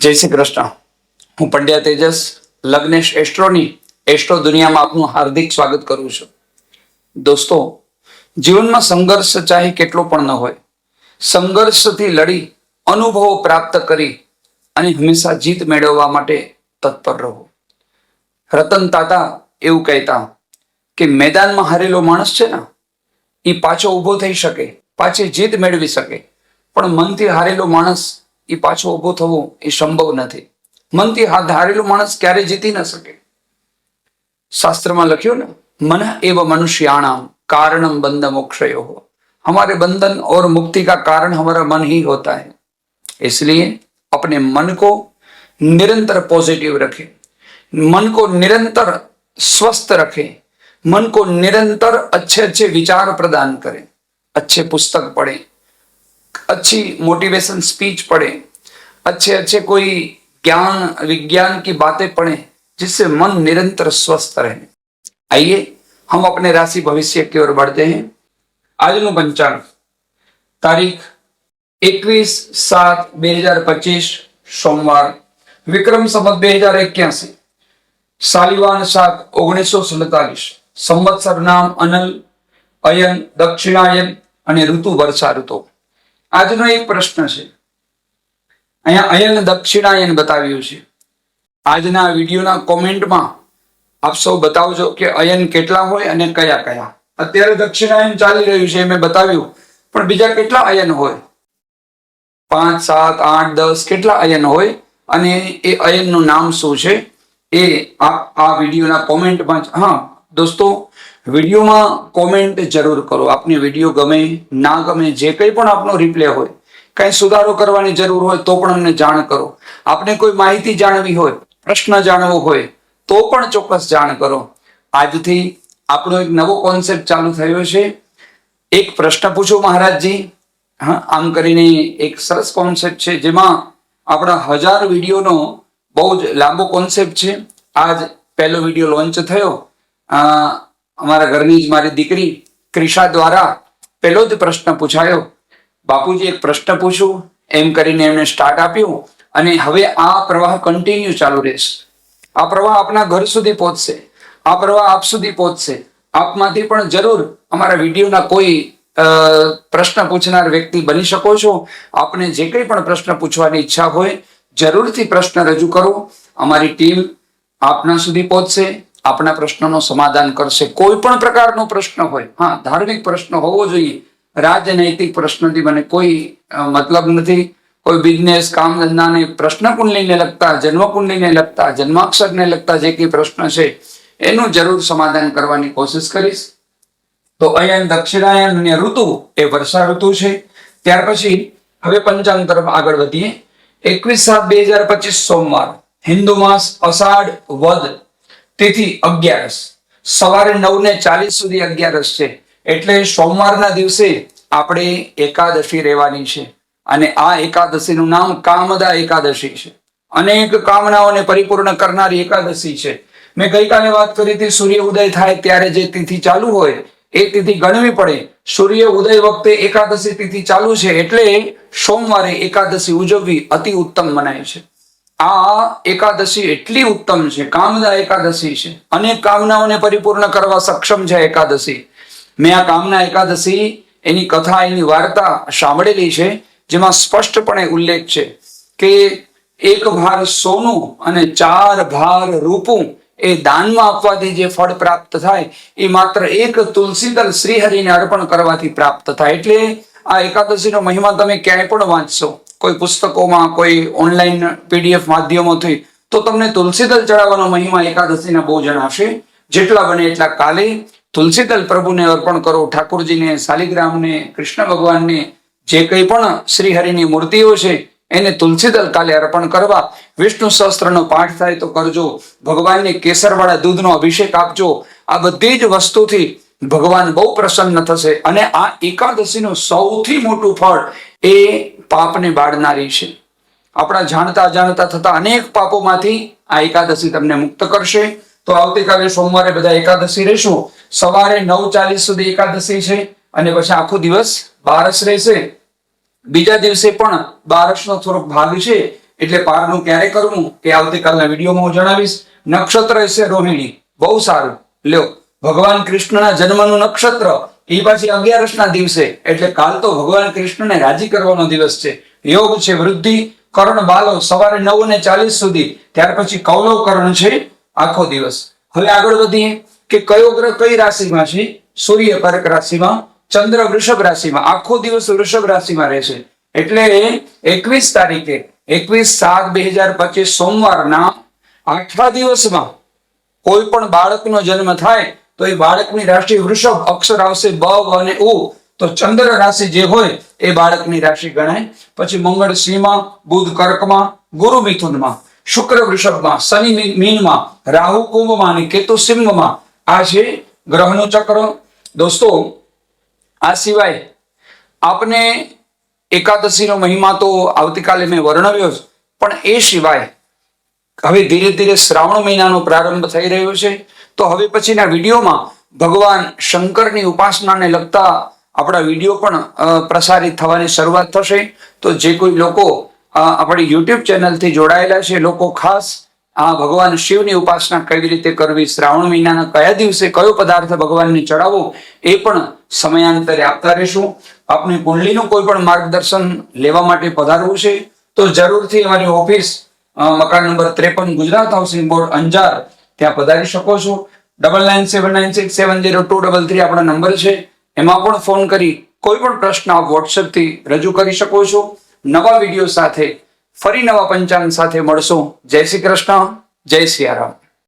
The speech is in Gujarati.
જય શ્રી કૃષ્ણ. હું પંડ્યા તેજસ, લગ્નેશ એસ્ટ્રોની એસ્ટ્રો દુનિયામાં આપનું હાર્દિક સ્વાગત કરું છું. દોસ્તો, જીવનમાં સંઘર્ષ ચાહે કેટલો પણ ન હોય, સંઘર્ષથી લડી, અનુભવો પ્રાપ્ત કરી અને હંમેશા જીત મેળવવા માટે તત્પર રહો. રતન તાતા એવું કહેતા કે મેદાનમાં હારેલો માણસ છે ને એ પાછો ઊભો થઈ શકે, પાછી જીત મેળવી શકે, પણ મનથી હારેલો માણસ એ પાછો ઊભો થવો એ સંભવ નથી મનથી હાથ હારેલો માણસ ક્યારે જીતી ન શકે शास्त्र में लख्यो ना मन एव मनुष्याणाम कारणम बंध मोक्षयो हो हमारे बंधन और मुक्ति का कारण हमारा मन ही होता है इसलिए अपने मन को निरंतर पॉजिटिव रखें मन को निरंतर स्वस्थ रखें मन को निरंतर अच्छे अच्छे विचार प्रदान करें अच्छे पुस्तक पढ़ें अच्छी मोटिवेशन स्पीच पढ़ें अच्छे अच्छे कोई ज्ञान विज्ञान की बातें पढ़ें जिससे मन निरंतर स्वस्थ रहे आइए हम अपने राशि भविष्य की ओर बढ़ते हैं आज નું પંચાંગ તારીખ એકવીસ સાત બે હજાર પચીસ સોમવાર વિક્રમ સંવત બે હજાર એક્યાસી સાલિવાન સાત ઓગણીસો સુડતાલીસ સંવત્સર નામ અનલ અયન દક્ષિણાયન અને ઋતુ વર્ષા ઋતુ આજનો એક પ્રશ્ન છે. અહીંયા અયન દક્ષિણાયન બતાવ્યું છે. આજના વિડીયોના કોમેન્ટમાં આપ સૌ બતાવજો કે અયન કેટલા હોય અને કયા કયા. અત્યારે દક્ષિણાયન ચાલી રહ્યું છે મેં બતાવ્યું. પણ બીજા કેટલા અયન હોય? પાંચ, સાત, આઠ, દસ કેટલા અયન હોય અને એ અયનનું નામ શું છે? એ આપ આ વિડીયોના કોમેન્ટમાં હા, દોસ્તો વિડીયોમાં કોમેન્ટ જરૂર કરો. આપને વીડિયો ગમે, ના ગમે, જે કંઈ પણ આપનો રિપ્લે હોય, કંઈ સુધારો કરવાની જરૂર હોય તો પણ અમને જાણ કરો. આપને કોઈ માહિતી જાણવી હોય, પ્રશ્ન જાણવો હોય, તો પણ ચોક્કસ જાણ કરો. આજથી આપણો એક નવો કોન્સેપ્ટ ચાલુ થયો છે. એક પ્રશ્ન પૂછો મહારાજજી. હા, આમ કરીને એક સરસ કોન્સેપ્ટ છે, જેમાં આપણા હજાર વિડીયોનો બહુ જ લાંબો કોન્સેપ્ટ છે. આજ પહેલો વીડિયો લોન્ચ થયો. અમારા ઘરની જ મારી દીકરી ક્રિશા દ્વારા પહેલો જ પ્રશ્ન પૂછાયો. બાપુજી, એક પ્રશ્ન પૂછું. એમ કરીને એમણે સ્ટાર્ટ આપ્યું અને હવે આ પ્રવાહ કન્ટિન્યુ ચાલુ રહેશે. આ પ્રવાહ આપના ઘર સુધી પહોંચશે. આ પ્રવાહ આપ સુધી પહોંચશે. આપમાંથી પણ જરૂર અમારા વિડીયોના કોઈ પ્રશ્ન પૂછનાર વ્યક્તિ બની શકો છો. આપને જે કંઈ પણ પ્રશ્ન પૂછવાની ઈચ્છા હોય જરૂરથી પ્રશ્ન રજૂ કરો. અમારી ટીમ આપના સુધી પહોંચશે. આપના પ્રશ્નનો સમાધાન કરશે. કોઈ પણ પ્રકારનો પ્રશ્ન હોય, હા, ધાર્મિક પ્રશ્ન હોવો જોઈએ, રાજનૈતિક પ્રશ્નથી મને કોઈ મતલબ નથી. કોઈ બિઝનેસ કામ ધંધાને પ્રશ્ન કુંડલીને લગતા જન્મ કુંડલીને લગતા, જન્માક્ષરને લગતા જે કંઈ પ્રશ્ન છે, એનું જરૂર સમાધાન કરવાની કોશિશ કરીશ. તો અયન દક્ષિણાયન અને ઋતુ એ વર્ષા ઋતુ છે. ત્યાર પછી હવે પંચાંગ તરફ આગળ વધીએ. એકવીસ સાત બે હજાર પચીસ સોમવાર, હિન્દુ માસ અષાઢ વદ. તિથિ અગિયારસ. સવારે નવ ને ચાલીસ સુધી અગિયારસ છે. એટલે સોમવારના દિવસે આપણે એકાદશી રહેવાની છે. અને આ એકાદશીનું નામ કામદા એકાદશી છે. અનેક કામનાઓને પરિપૂર્ણ કરનારી એકાદશી છે. મેં ગઈકાલે વાત કરી હતી, સૂર્ય ઉદય થાય ત્યારે જે તિથિ ચાલુ હોય, એ તિથિ ગણવી પડે. સૂર્ય ઉદય વખતે એકાદશી તિથિ ચાલુ છે એટલે સોમવારે એકાદશી ઉજવવી અતિ ઉત્તમ મનાય છે. આ એકાદશી એટલી ઉત્તમ છે કામદા એકાદશી છે. અનેક કામનાઓને પરિપૂર્ણ કરવા સક્ષમ છે એકાદશી. મેં આ કામના એકાદશી, એની કથા, એની વાર્તા સાંભળેલી છે, જેમાં સ્પષ્ટપણે ઉલ્લેખ છે કે એક ભાર સોનું અને ચાર ભાર રૂપું એ દાનમાં આપવાથી જે ફળ પ્રાપ્ત થાય, એ માત્ર એક તુલસીદલ શ્રીહરિને અર્પણ કરવાથી પ્રાપ્ત થાય. એટલે આ એકાદશીનો મહિમા તમે ક્યાંય પણ વાંચશો. કોઈ પુસ્તકોમાં, કોઈ ઓનલાઈન પીડીએફ માધ્યમોથી, તો તમને તુલસીદલ ચડાવવાનો મહિમા એકાદશીના બહુ જણાશે જેટલા બને એટલા કાલે તુલસીદલ પ્રભુને અર્પણ કરો, ઠાકોરજીને, શાલિગ્રામને, કૃષ્ણ ભગવાનને, જે કંઈ પણ શ્રીહરિની મૂર્તિઓ છે, એને તુલસીદલ કાલે અર્પણ કરવા, વિષ્ણુ સહસ્ત્રનો પાઠ થાય તો કરજો. ભગવાનને કેસરવાળા દૂધનો અભિષેક આપજો. આ બધી જ વસ્તુથી ભગવાન બહુ પ્રસન્ન થશે અને આ એકાદશીનું સૌથી મોટું ફળ એ પાપને બાળનારી છે. આપણા જાણતા અજાણતા થતા અનેક પાપોમાંથી આ એકાદશી તમને મુક્ત કરશે. તો આવતીકાલે સોમવારે બધા એકાદશી રહેશું. સવારે નવ ચાલીસ સુધી એકાદશી છે અને પછી આખો દિવસ બારસ રહેશે. બીજા દિવસે પણ બારસનો થોડોક ભાગ છે. એટલે પારનું ક્યારે કરવું કે આવતીકાલના વિડીયોમાં હું જણાવીશ. નક્ષત્ર હશે રોહિણી. બહુ સારું. લ્યો, ભગવાન કૃષ્ણના જન્મનું નક્ષત્ર એ પાછી અગિયારસના દિવસે, એટલે કાલ તો ભગવાન કૃષ્ણને રાજી કરવાનો દિવસ છે. યોગ છે વૃદ્ધિ, કરણ બાલો સવારે નવ ને ચાલીસ સુધી, ત્યાર પછી કૌલવ કરણ છે આખો દિવસ. હવે આગળ વધીએ કે કયો ગ્રહ કઈ રાશિમાં છે? સૂર્ય કર્ક રાશિમાં, ચંદ્ર વૃષભ રાશિમાં, આખો દિવસ વૃષભ રાશિમાં રહેશે. એટલે એકવીસ તારીખે, એકવીસ સાત બે હજાર પચીસ સોમવારના આઠમા દિવસમાં કોઈ પણ બાળકનો જન્મ થાય તો એ બાળકની રાશિ વૃષભ અક્ષર આવશે બ અને ઉ. તો ચંદ્ર રાશિ જે હોય એ બાળકની રાશિ ગણાય. પછી મંગળ સિંહમાં બુધ કર્કમાં, ગુરુ મિથુનમાં, શુક્ર વૃષભમાં, શનિ મીનમાં, રાહુ કુંભમાં અને કેતુ સિંહમાં. આ છે ગ્રહનું ચક્ર. દોસ્તો, આ સિવાય આપને એકાદશીનો મહિમા તો આવતીકાલે મેં વર્ણવ્યો જ, પણ એ સિવાય હવે ધીરે ધીરે શ્રાવણ મહિનાનો પ્રારંભ થઈ રહ્યો છે. તો હવે પછીના વિડીયોમાં ભગવાન શંકરની ઉપાસનાને લગતા આપણા વીડિયો પણ પ્રસારિત થવાની શરૂઆત થશે. તો જે કોઈ લોકો આપણી યુટ્યુબ ચેનલથી જોડાયેલા છે, લોકો ખાસ આ ભગવાન શિવની ઉપાસના કેવી રીતે કરવી, શ્રાવણ મહિનાના કયા દિવસે કયો પદાર્થ ભગવાનને ચડાવવો, એ પણ સમયાંતરે આપતા રહેશું. આપની કુંડલીનું કોઈ પણ માર્ગદર્શન લેવા માટે પધારવું છે. તો જરૂરથી અમારી ઓફિસ મકાન નંબર ત્રેપન ગુજરાત હાઉસિંગ બોર્ડ, અંજાર. ત્યાં પધારી શકો છો. Double nine seven nine six seven zero two double three આપણા નંબર છે. એમાં પણ ફોન કરી કોઈ પણ પ્રશ્ન આપ વોટ્સએપથી રજૂ કરી શકો છો. નવા વીડિયો સાથે ફરી નવા પંચાંગ સાથે મળશો. જય શ્રી કૃષ્ણ. જય સિયારામ